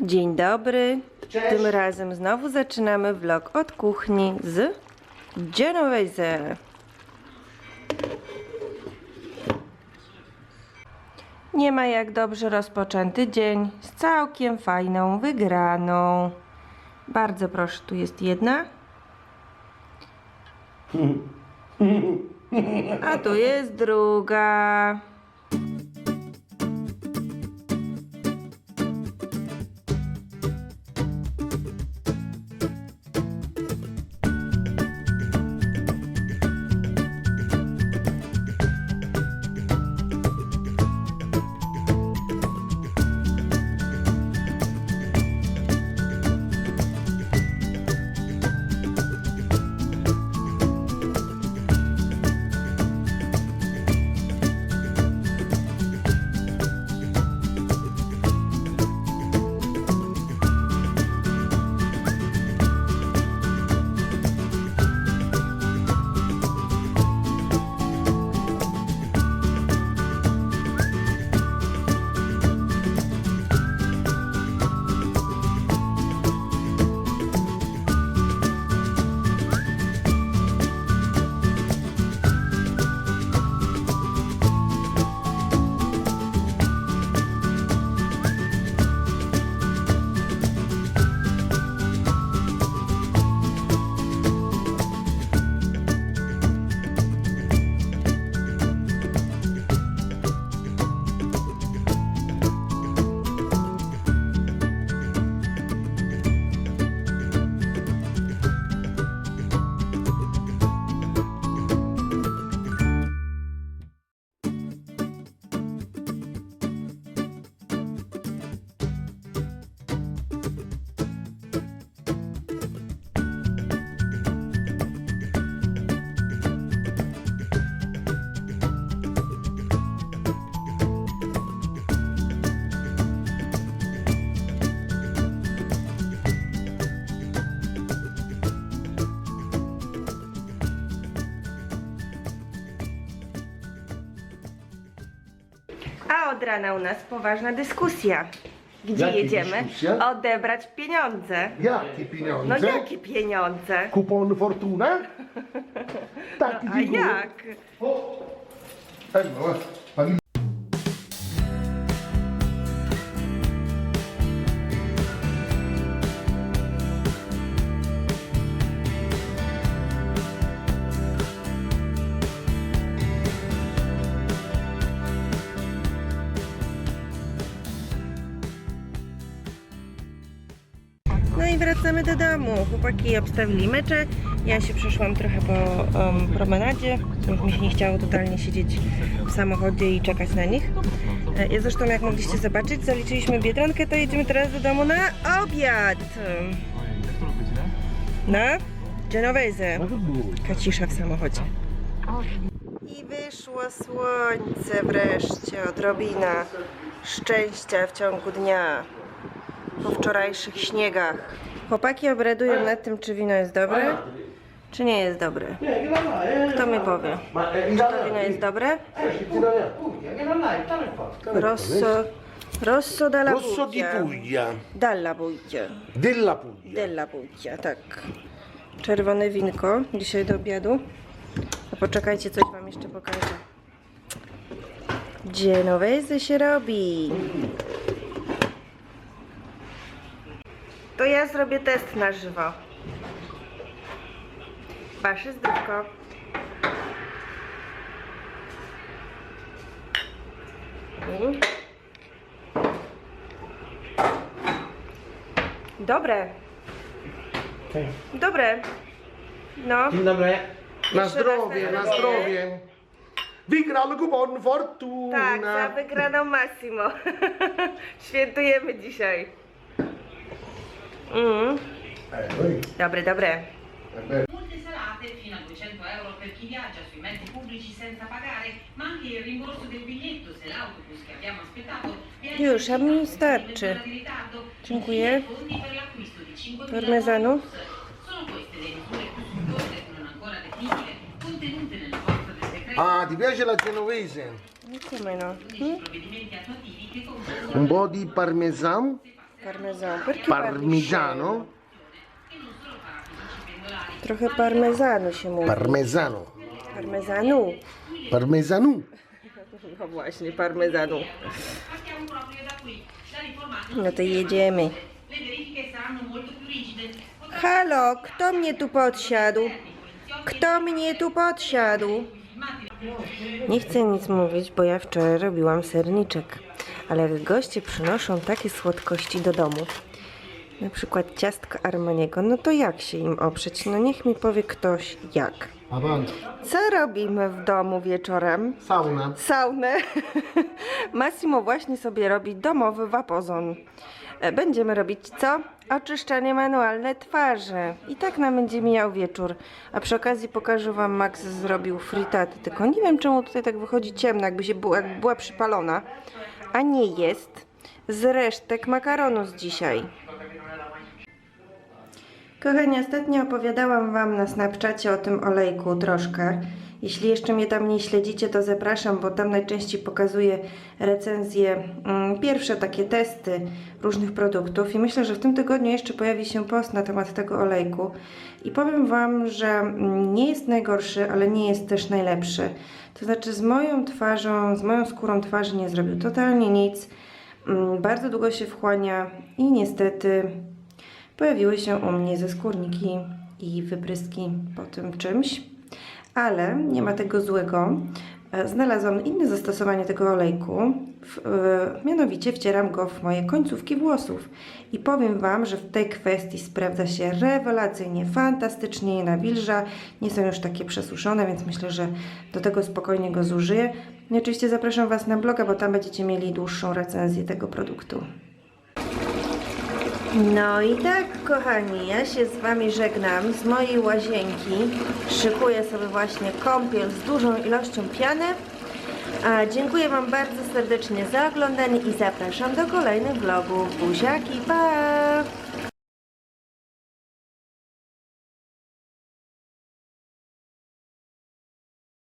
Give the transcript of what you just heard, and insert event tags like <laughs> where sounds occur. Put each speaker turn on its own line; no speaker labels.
Dzień dobry.
Cześć.
Tym razem znowu zaczynamy vlog od kuchni z Genovese. Nie ma jak dobrze rozpoczęty dzień z całkiem fajną wygraną. Bardzo proszę, tu jest jedna. <laughs> A tu jest druga. Od rana u nas poważna dyskusja. Gdzie
Jakie
jedziemy?
dyskusja?
Odebrać pieniądze.
Jakie pieniądze?
No jakie pieniądze?
Kupon Fortuna? <laughs> Tak,
A jak?
Ecco,
No i wracamy do domu. Chłopaki obstawili mecze. Ja się przeszłam trochę po um, promenadzie. Już mi się nie chciało totalnie siedzieć w samochodzie i czekać na nich. E, Ja zresztą, jak mogliście zobaczyć, zaliczyliśmy Biedronkę, to jedziemy teraz do domu na obiad. Na Genovese. Kacisza w samochodzie. I wyszło słońce wreszcie, odrobina szczęścia w ciągu dnia po wczorajszych śniegach. Chłopaki obradują nad tym, czy wino jest dobre, czy nie jest dobre. Kto mi powie? Czy to wino jest dobre? Rosso, rosso dalla
Rosso di
Puglia.
Puglia,
Dalla Puglia.
della Puglia.
Della Puglia, tak. Czerwone winko dzisiaj do obiadu. A poczekajcie, coś wam jeszcze pokażę. Genovese się robi. To ja zrobię test na żywo. Wasze zdrówko. Dobre. Dobre. No.
Dzień dobry.
Na
Jeszcze
zdrowie, na zdrowie. Wygrał kupon Fortuna.
Tak, za wygraną Massimo. <laughs> Świętujemy dzisiaj. Mm.
Eh, D'apre, d'apre.
Molte salate fino a 200 euro per chi viaggia sui mezzi pubblici senza pagare, ma anche il rimborso del biglietto se l'autobus che abbiamo aspettato
Już, a mi starczy. Dziękuję.
Parmesanu.
Ah, ti piace la genovese?
Come no?
Mm?
Un po' di parmesano?
Parmezan. Perché
Parmigiano.
Trochę parmezanu się mówi.
Parmesano.
Parmezanu.
Parmesanu. <laughs>
No właśnie, parmezanu. No to jedziemy. Halo, kto mnie tu podsiadł? Kto mnie tu podsiadł? Nie chcę nic mówić, bo ja wczoraj robiłam serniczek. Ale jak goście przynoszą takie słodkości do domu, na przykład ciastka Armaniego, no to jak się im oprzeć? No niech mi powie ktoś jak. Co robimy w domu wieczorem?
Sauna.
Saunę. <laughs> Massimo właśnie sobie robi domowy wapozon. E, Będziemy robić co? Oczyszczanie manualne twarzy. I tak nam będzie mijał wieczór. A przy okazji pokażę Wam, Max zrobił frittaty. Tylko nie wiem, czemu tutaj tak wychodzi ciemno, jakby się była, jakby była przypalona. A nie jest. Z resztek makaronu z dzisiaj. Kochani, ostatnio opowiadałam Wam na Snapchacie o tym olejku troszkę. Jeśli jeszcze mnie tam nie śledzicie, to zapraszam, bo tam najczęściej pokazuję recenzje, mm, pierwsze takie testy różnych produktów i myślę, że w tym tygodniu jeszcze pojawi się post na temat tego olejku. I powiem Wam, że mm, nie jest najgorszy, ale nie jest też najlepszy. To znaczy z moją twarzą, z moją skórą twarzy nie zrobił totalnie nic. Mm, Bardzo długo się wchłania i niestety pojawiły się u mnie ze skórniki i wypryski po tym czymś, ale nie ma tego złego. E, Znalazłam inne zastosowanie tego olejku, w, e, mianowicie wcieram go w moje końcówki włosów i powiem Wam, że w tej kwestii sprawdza się rewelacyjnie, fantastycznie, nie nawilża, nie są już takie przesuszone, więc myślę, że do tego spokojnie go zużyję. I oczywiście zapraszam Was na bloga, bo tam będziecie mieli dłuższą recenzję tego produktu. No i tak, kochani, ja się z Wami żegnam z mojej łazienki. Szykuję sobie właśnie kąpiel z dużą ilością piany. A dziękuję Wam bardzo serdecznie za oglądanie i zapraszam do kolejnych vlogów. Buziaki, pa!